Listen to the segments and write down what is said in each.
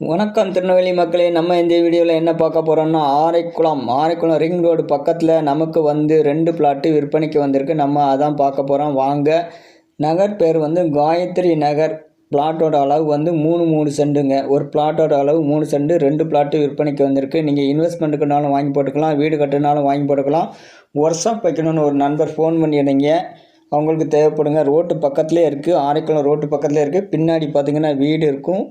வணக்கம் திருநெல்வேலி மக்களே நம்ம இந்த வீடியோவில் என்ன பார்க்க போகிறோம்னா ஆரைக்குளம். ஆரைக்குளம் ரிங் ரோடு பக்கத்தில் நமக்கு வந்து ரெண்டு பிளாட்டு விற்பனைக்கு வந்திருக்கு. நம்ம அதான் பார்க்க போகிறோம் வாங்க. நகர் பேர் வந்து காயத்ரி நகர். பிளாட்டோட அளவு வந்து மூணு மூணு செண்டுங்க. ஒரு பிளாட்டோட அளவு மூணு செண்டு ரெண்டு பிளாட்டு விற்பனைக்கு வந்திருக்கு. நீங்கள் இன்வெஸ்ட்மெண்ட்டுக்குனாலும் வாங்கி போட்டுக்கலாம் வீடு கட்டினாலும் வாங்கி போட்டுக்கலாம். ஒர்க்ஷாப் வைக்கணும்னு ஒரு நண்பர் ஃபோன் பண்ணியிருந்தீங்க. அவங்களுக்கு தேவைப்படுங்க. ரோட்டு பக்கத்துலேயே இருக்குது ஆரைக்குளம் ரோட்டு பக்கத்துலேயே இருக்குது பின்னாடி பார்த்திங்கன்னா வீடு இருக்கும்.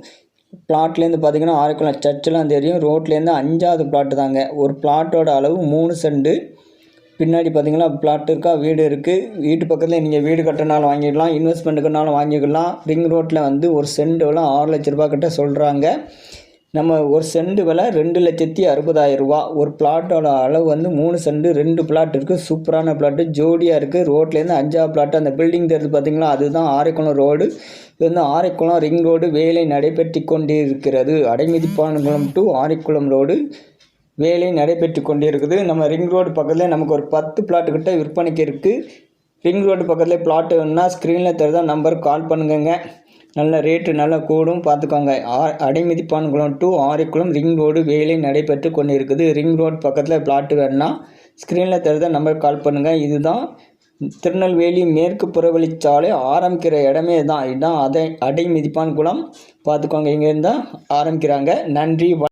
பிளாட்லேருந்து பார்த்தீங்கன்னா ஆரைக்குளம் சர்ச்செலாம் தெரியும். ரோட்லேருந்து அஞ்சாவது பிளாட்டு தாங்க. ஒரு பிளாட்டோட அளவு மூணு செண்டு. பின்னாடி பார்த்தீங்கன்னா பிளாட் இருக்கா வீடு இருக்குது வீட்டு பக்கத்தில் நீங்கள் வீடு கட்டினாலும் வாங்கிக்கலாம் இன்வெஸ்ட்மெண்ட்டுக்குனாலும் வாங்கிக்கலாம் ரிங் ரோட்டில் வந்து ஒரு சென்ட் ஆறு லட்ச ரூபா கிட்ட சொல்கிறாங்க நம்ம ஒரு செண்டு விலை ரெண்டு லட்சத்தி அறுபதாயிரம் ரூபா. ஒரு பிளாட்டோட அளவு வந்து மூணு செண்டு ரெண்டு பிளாட் இருக்குது சூப்பரான பிளாட்டு. ஜோடியாக இருக்குது ரோட்லேருந்து அஞ்சாவது பிளாட் அந்த பில்டிங் தெரிஞ்சு பார்த்தீங்களா அதுதான் ஆரைக்குளம் ரோடு இது வந்து ஆரைக்குளம் ரிங் ரோடு வேலை நடைபெற்று கொண்டிருக்கிறது அடைமதிப்பானகுளம் டு ஆரைக்குளம் ரோடு வேலை நடைபெற்று கொண்டிருக்குது நம்ம ரிங் ரோடு பக்கத்தில் நமக்கு ஒரு பத்து பிளாட்டு கிட்ட விற்பனைக்கு இருக்குது ரிங் ரோடு பக்கத்தில் பிளாட்டு வேணுன்னா ஸ்க்ரீனில் தெரிதான் நம்பருக்கு கால் பண்ணுங்கங்க. நல்ல ரேட்டு நல்லா கூடும். பார்த்துக்கோங்க. ஆ Adaimithippankulam to Arikulam ring road வேலை நடைபெற்று கொண்டு இருக்குது ரிங் ரோடு பக்கத்தில் பிளாட்டு வேணுன்னா ஸ்க்ரீனில் தெரிந்த நம்பர் கால் பண்ணுங்கள் இதுதான் திருநெல்வேலி மேற்கு புறவழிச்சாலை ஆரம்பிக்கிற இடமே தான். இதுதான் அதை அடைமதிப்பான் குளம். பார்த்துக்கோங்க. இங்கேருந்து தான் ஆரம்பிக்கிறாங்க. நன்றி.